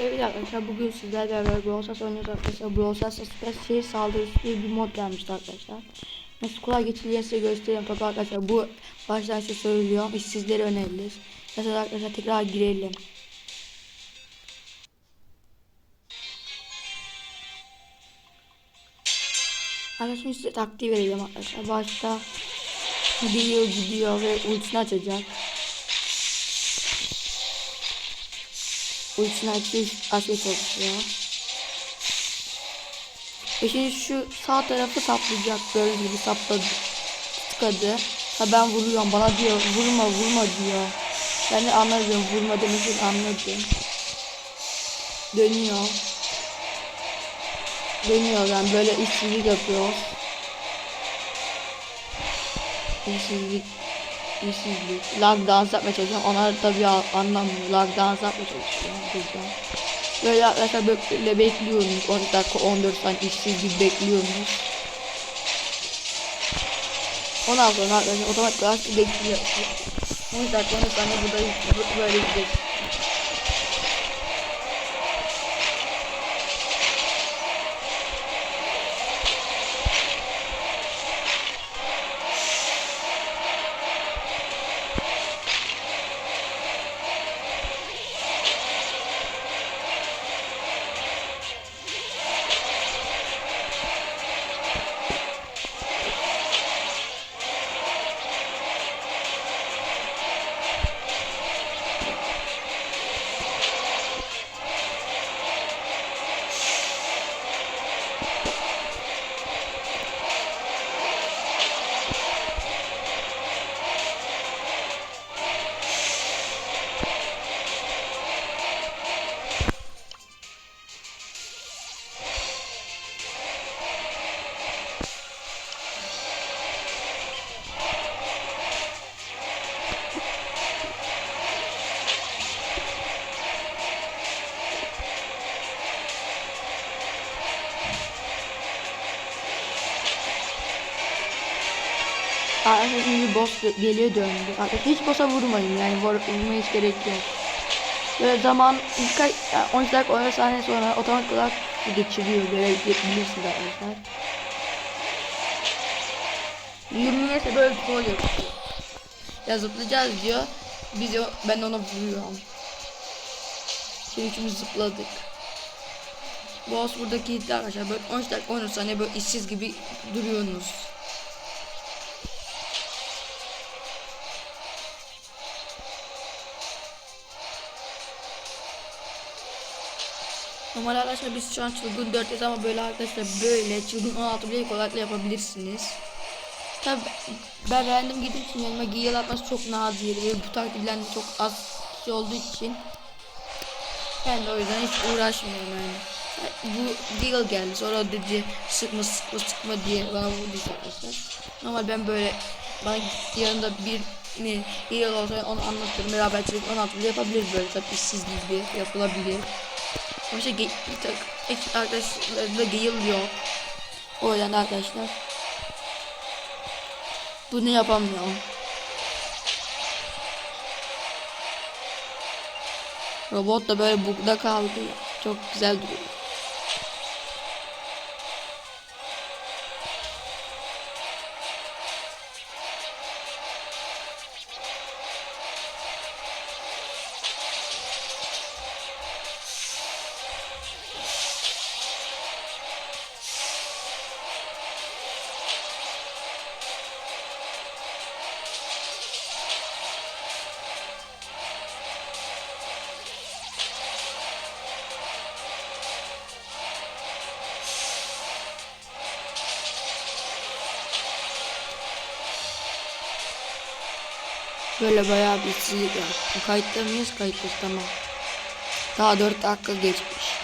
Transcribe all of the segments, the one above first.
Evet arkadaşlar bugün sizlerle beraber Brawl Stars oynuyoruz arkadaşlar. Brawl Stars'ta süper şehir saldırısı diye bir mod gelmişti arkadaşlar. Nasıl kolay geçileceğini size göstereyim. Tabii arkadaşlar bu baştan size söylüyorum. İşsizleri önerilir. Mesela arkadaşlar tekrar girelim. Arkadaşlar size taktiği vereceğim arkadaşlar. Başta gidiyor gidiyor ve ultisini açacak. Ultisini açıyor, açmaya çalışıyor. Ve şimdi şu sağ tarafı saplayacak. Gördüğünüz gibi sapladı. Tıkadı. Ha ben vuruyorum bana diyor vurma vurma diyor. Ben de anladım vurma demesini anladım. Dönüyor. Dönüyor yani böyle işsizlik yapıyor. İşsizlik. İşsizlik. Lag dans yapmaya çalışıyorum. Onlar tabii anlamıyor. Lag dans yapmaya çalışıyorum. Burada. Böyle arkadaşlar böyle bekliyorsunuz. 10 dakika 14 saniye işsiz gibi bekliyorsunuz. Ondan sonra arkadaşlar otomatik olarak bekliyor. 10 dakika 14 saniye burada böyle gidecek. Arkadaşlar şimdi boss geliyor döndü. Arkadaşlar hiç boss'a vurmayın yani vur, vurmaya hiç gerek yok. Böyle zaman birkaç yani 13 dakika 10 saniye sonra otomatik olarak geçiriyor görebilirsiniz arkadaşlar. 20 ise böyle troll yapıyor. Ya zıplayacağız diyor. Biz ben ona vuruyorum. Şimdi üçümüz zıpladık. Boss buradaki gitti arkadaşlar. Böyle 13 dakika 13 saniye böyle işsiz gibi duruyorsunuz. Normal arkadaşlar biz şu an çılgın 4'teyiz ama böyle arkadaşlar böyle çılgın 16 bile kolaylıkla yapabilirsiniz. Tabi ben random gittiğim için yanıma giyil atması çok nadir ve bu takip bilen de çok az kişi olduğu için ben de o yüzden hiç uğraşmıyorum yani. Bu Deagle geldi sonra dedi sıkma sıkma sıkma diye bana vurdu arkadaşlar. Normal ben böyle bana yanında bir ne Deagle olsa onu anlatıyorum beraber çocuk 16 bile yapabiliriz böyle tabi işsiz gibi yapılabilir. Başka ge- bir tak ek- arkadaşlarla Gale yok. O yüzden arkadaşlar bunu yapamıyorum. Robot da böyle bugda kaldı. Çok güzel duruyor. Böyle bayağı bir işsizlik var. Kayıtta mıyız? Kayıttayız tamam. Daha 4 dakika geçmiş.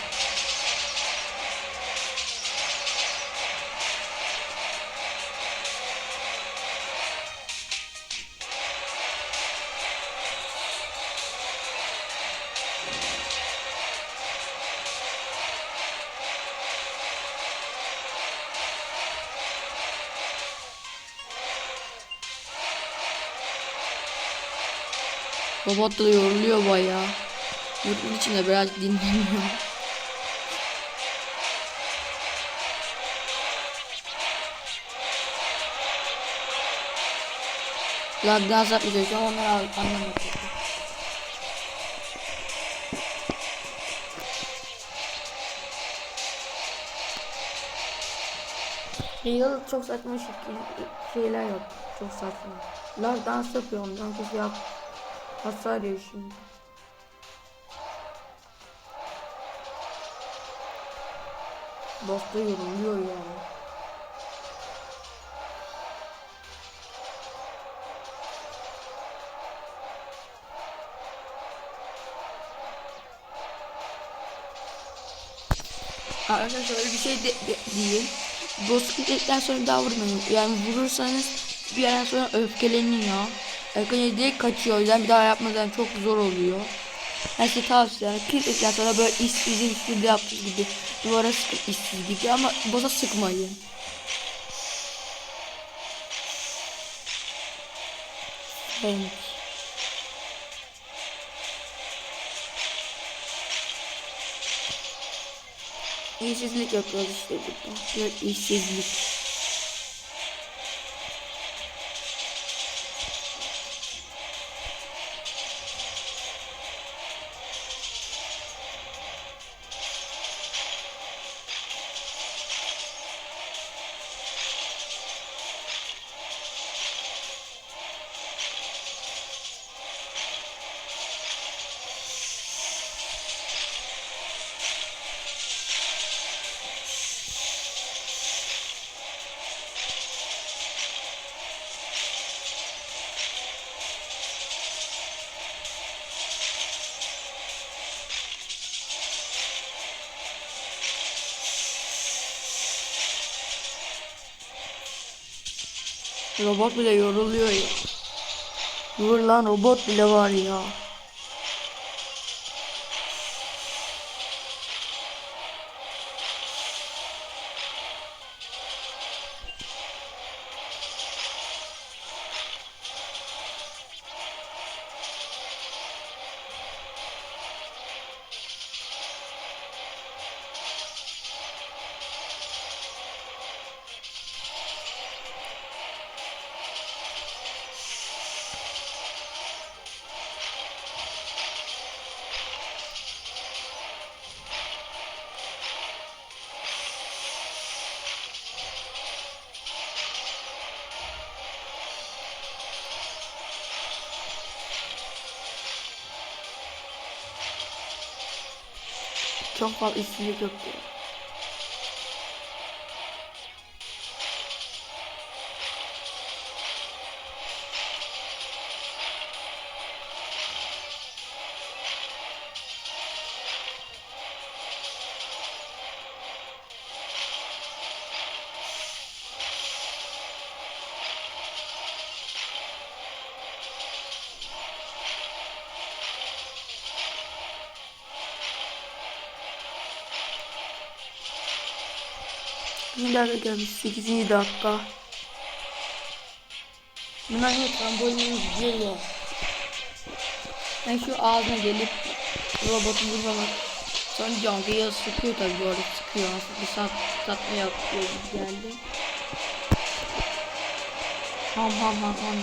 Robot da yoruluyor bayağı. Yurtun içinde biraz dinleniyor. Lan dans yapmayacağız ama onlar anlamıyor. Real çok saçma şeyler yok. Çok saçma. Lan dans yapıyorum. Dans yap. Hasar yiyor şimdi. Bosta yoruluyor ya. Arkadaşlar şöyle bir şey de, de, diyeyim. Boss kilitledikten sonra daha vurmayın. Yani vurursanız bir yerden sonra öfkeleniyor. Öfkeleniyor direkt kaçıyor. O yüzden bir daha yapmadan çok zor oluyor. Ben size tavsiye ederim. Kilitledikten sonra böyle işsizin üstünde yaptığı gibi duvara sıkıp işsiz gibi ama boss'a sıkmayın. Thank İşsizlik yapıyoruz işte burada. Böyle. Robot bile yoruluyor ya. Dur lan robot bile var ya. Çok fazla işsizlik yok diyor. Dakika gelmiş 8. dakika. Bunlar ne trambolin gidiyor ya. Ben şu ağzına gelip robotu vurmamak sonra Canggı'ya sıkıyor tabi bu arada sıkıyor. Bir sat, satma yapıyor geldi. Ham ham ham ham.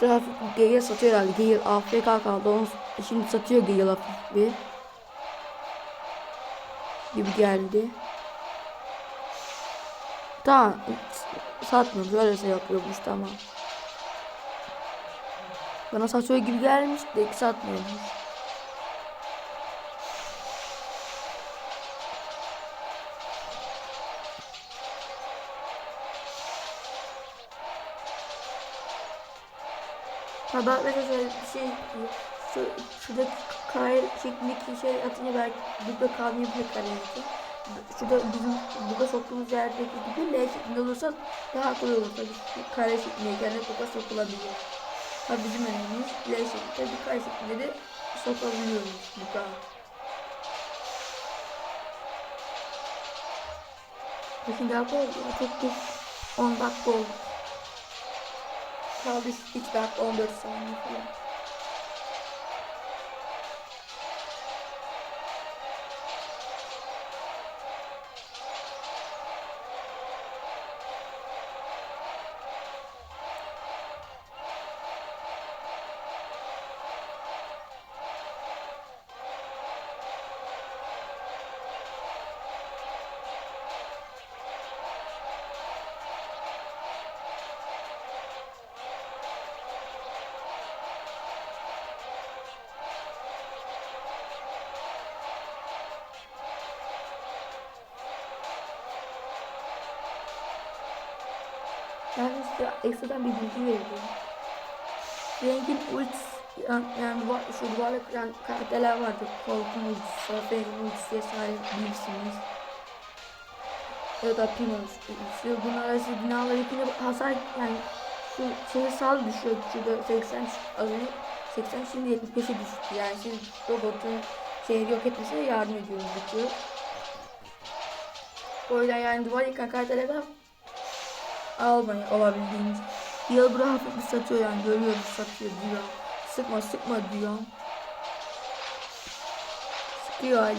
Trafik Gale satıyor herhalde. Gale AFK kaldı. Onu şimdi satıyor Gale hafif bir. Gibi geldi. Tamam. Satmıyor. Böyle şey yapıyormuş tamam. Bana satıyor gibi gelmiş de satmıyormuş. Mesela şöyle bir şey şu, şurada kare şeklindeki şey atınca belki burada kalmayabilir kareydi. Şurada bizim burada soktuğumuz yerdeki gibi L şeklinde olursa daha kolay olur tabii. Kare şeklindeyken de burada sokulabilir. Ha bizim önemimiz L şeklinde bir kare şeklinde de sokabiliyoruz bu kadar. Bakın dakika oldu. ya, Çok geç. 10 dakika oldu. Kaldı 3 dakika 14 saniye falan. Yani size ekstradan bir bilgi vereceğim. Rengin ultisi yani, yani şu duvarla kıran karakterler vardı. Kolkun ultisi, Safir'in ultisi vesaire bilirsiniz. Ya da Pin ultisi. Bunlar arası binalar yıkınca hasar yani şu şeyi sal düşüyor. Şurada 80 az önce 80 şimdi 75'e düştü. Yani siz robotun şehri yok etmesine yardım ediyorsunuz bitiyor. O yüzden yani duvar yıkan karakterlerden almayın olabildiğince. Yıl bura hafif bir satıyor yani görüyoruz satıyor diyor. Sıkma sıkma diyor. Sıkıyor hala.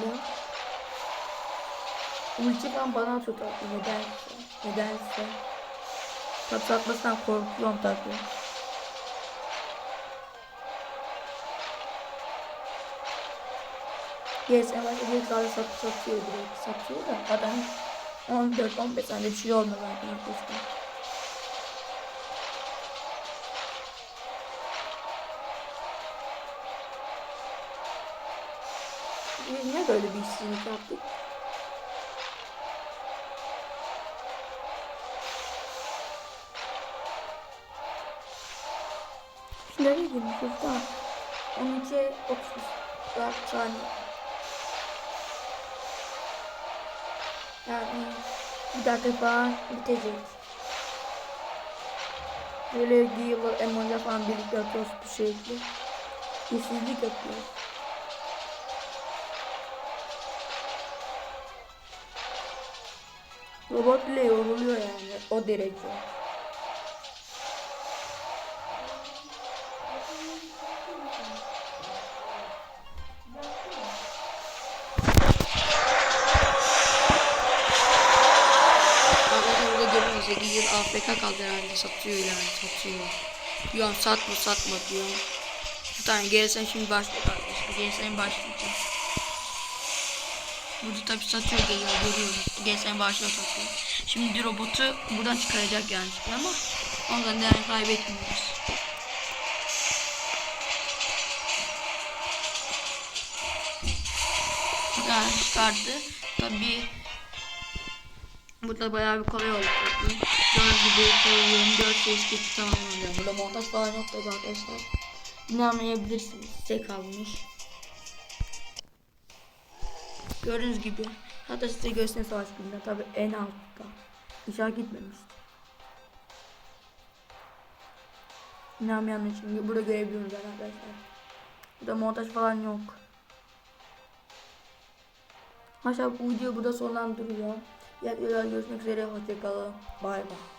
Ulti falan bana çok tatlı nedense. Nedense. Patlatmasından korkuyorum tabii. GSM başta direkt zaten sat, satıyor direkt satıyor da adam 14-15 saniye bir şey olmadı zaten işsizlik yaptık? Nereye girmişiz daha? 12 34 saniye. Yani bir dakika falan bitecek. Böyle Gale, Emo'yla falan birlikte yapıyoruz bu şekilde. İşsizlik yapıyoruz. Robot bile yoruluyor yani o derece. Arkadaşlar burada görüyorsunuz 8 yıl AFK kaldı herhalde satıyor yani satıyor. Diyorum satma satma diyorum. Tamam gerisen şimdi başlıyor arkadaşlar. Gerisen başlayacağım. Burada tabi satıyor geliyor görüyoruz. Gerisen başlıyor satıyor. Şimdi robotu buradan çıkaracak yani ama ondan değer kaybetmiyoruz. Yani çıkardı. Tabi Burada bayağı bir kolay oldu. Gördüğünüz gibi koyuyorum. 4 ses gitti tamamlanıyor. Burada montaj falan yok tabi arkadaşlar. İnanmayabilirsiniz. Size kalmış. Gördüğünüz gibi. Hatta size göstereyim savaş gününde. Tabi en altta. İnşallah gitmemiş. İnanmayanlar için burada görebiliyoruz arkadaşlar. Burada montaj falan yok. Maşallah bu video burada sonlandırıyor. Diğer videolarda görüşmek üzere. Hoşçakalın. Bay bay.